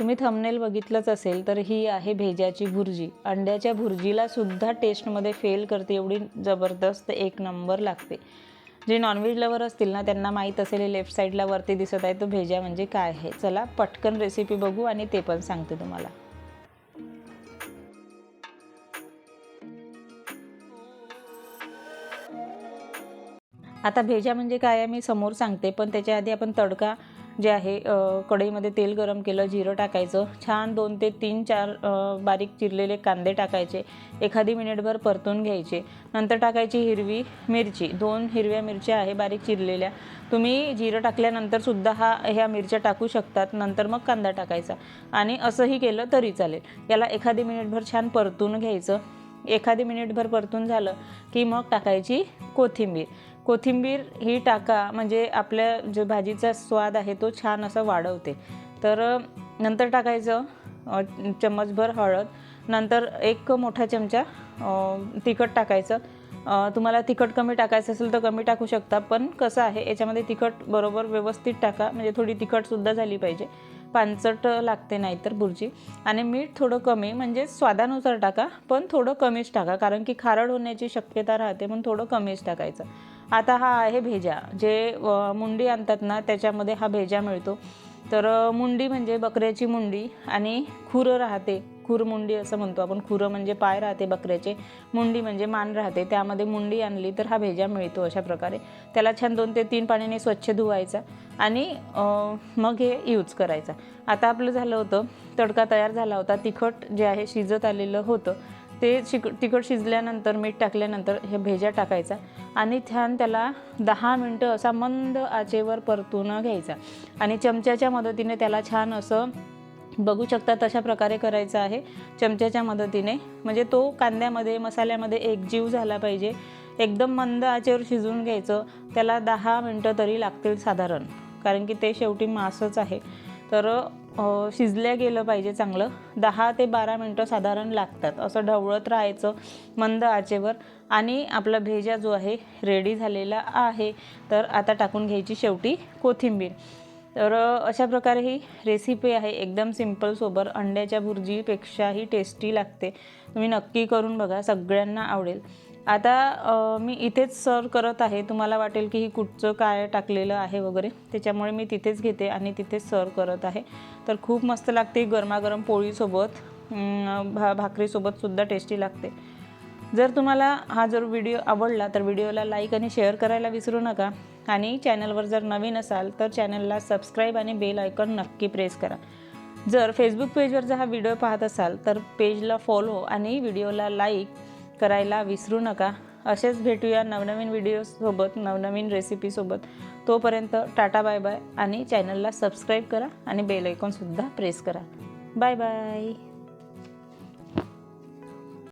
तुम्ही थंबनेल बघितलंच असेल तर ही आहे भेजाची भुर्जी. अंड्याच्या भुर्जीला सुद्धा टेस्टमध्ये फेल करते एवढी जबरदस्त एक नंबर लागते. जे नॉनव्हेज लवर असतील ना त्यांना माहीत असेल लेफ्ट साईडला वरती दिसत आहे तो भेजा म्हणजे काय आहे? चला पटकन रेसिपी बघू आणि ते पण सांगते तुम्हाला. आता भेजा म्हणजे काय आहे मी समोर सांगते पण त्याच्या आधी आपण तडका जे आहे कढईमध्ये तेल गरम केलं जिरं टाकायचं. छान दोन ते तीन चार बारीक चिरलेले कांदे टाकायचे. एखादी मिनिटभर परतून घ्यायचे. नंतर टाकायची हिरवी मिरची. दोन हिरव्या मिरच्या आहे बारीक चिरलेल्या. तुम्ही जिरं टाकल्यानंतर सुद्धा हा ह्या मिरच्या टाकू शकतात. नंतर मग कांदा टाकायचा. आणि असंही केलं तरी चालेल. याला एखादी मिनिटभर छान परतून घ्यायचं. एखादी मिनिटभर परतून झालं की मग टाकायची कोथिंबीर. कोथिंबीर ही टाका म्हणजे आपल्या जो भाजीचा स्वाद आहे तो छान असा वाढवते. तर नंतर टाकायचं चम्मचभर हळद नंतर एक मोठा चमचा तिखट टाकायचं. तुम्हाला तिखट कमी टाकायचं असेल तर कमी टाकू शकता पण कसं आहे याच्यामध्ये तिखट बरोबर व्यवस्थित टाका म्हणजे थोडी तिखटसुद्धा झाली पाहिजे. पानचट लागते नाहीतर भुर्जी आणि मीठ थोडं कमी म्हणजे स्वादानुसार टाका पण थोडं कमीच टाका कारण की खारड होण्याची शक्यता राहते म्हणून थोडं कमीच टाकायचं. आता हा आहे भेजा. जे मुंडी आणतात ना त्याच्यामध्ये हा भेजा मिळतो. तर मुंडी म्हणजे बकऱ्याची मुंडी आणि खुरं राहते. खुर मुंडी असं म्हणतो आपण. खुरं म्हणजे पाय राहते बकऱ्याचे. मुंडी म्हणजे मान राहते. त्यामध्ये मुंडी आणली तर हा भेजा मिळतो अशा प्रकारे. त्याला छान दोन ते तीन पाण्याने स्वच्छ धुवायचा आणि मग हे यूज करायचा. आता आपलं झालं होतं तडका तयार झाला होता. तिखट जे आहे शिजत आलेलं होतं. ते शिक तिखट शिजल्यानंतर मीठ टाकल्यानंतर हे भेजा टाकायचा आणि छान त्याला दहा मिनटं असा मंद आचेवर परतून घ्यायचा. आणि चमच्याच्या मदतीने त्याला छान असं बघू शकता तशा प्रकारे करायचं आहे. चमच्याच्या मदतीने. म्हणजे तो कांद्यामध्ये मसाल्यामध्ये एकजीव झाला पाहिजे. एकदम मंद आचेवर शिजवून घ्यायचं. त्याला दहा मिनटं तरी लागतील साधारण. कारण की ते शेवटी मासच आहे. तर शिजल्या गेलं पाहिजे चांगलं. दहा ते बारा मिनटं साधारण लागतात. असं ढवळत राहायचं मंद आचेवर. आणि आपला भेजा जो आहे रेडी झालेला आहे. तर आता टाकून घ्यायची शेवटी कोथिंबीर. तर अशा प्रकारे ही रेसिपी आहे. एकदम सिंपल सोबर. अंड्याच्या भुर्जीपेक्षाही टेस्टी लागते. तुम्ही नक्की करून बघा. सगळ्यांना आवडेल. आता मी इथेच सर्व करत आहे. तुम्हाला वाटेल की ही कुठचं काय टाकलेलं आहे वगैरे. त्याच्यामुळे मी तिथेच घेते आणि तिथेच सर्व करत आहे. तर खूप मस्त लागते गरमागरम पोळीसोबत. भा भाकरीसोबतसुद्धा टेस्टी लागते. जर तुम्हाला हा जर व्हिडिओ आवडला तर व्हिडिओला लाईक आणि शेअर करायला विसरू नका. आणि चॅनलवर जर नवीन असाल तर चॅनलला सबस्क्राईब आणि बेल आयकॉन नक्की प्रेस करा. जर फेसबुक पेजवर जर हा व्हिडिओ पाहत असाल तर पेजला फॉलो आणि व्हिडिओला लाईक करायला विसरू नका. असेच भेटूया नवनवीन व्हिडिओसोबत नवनवीन रेसिपीसोबत तोपर्यंत टाटा बाय बाय आणि चॅनलला सबस्क्राईब करा आणि बेल आयकॉनसुद्धा प्रेस करा. Bye bye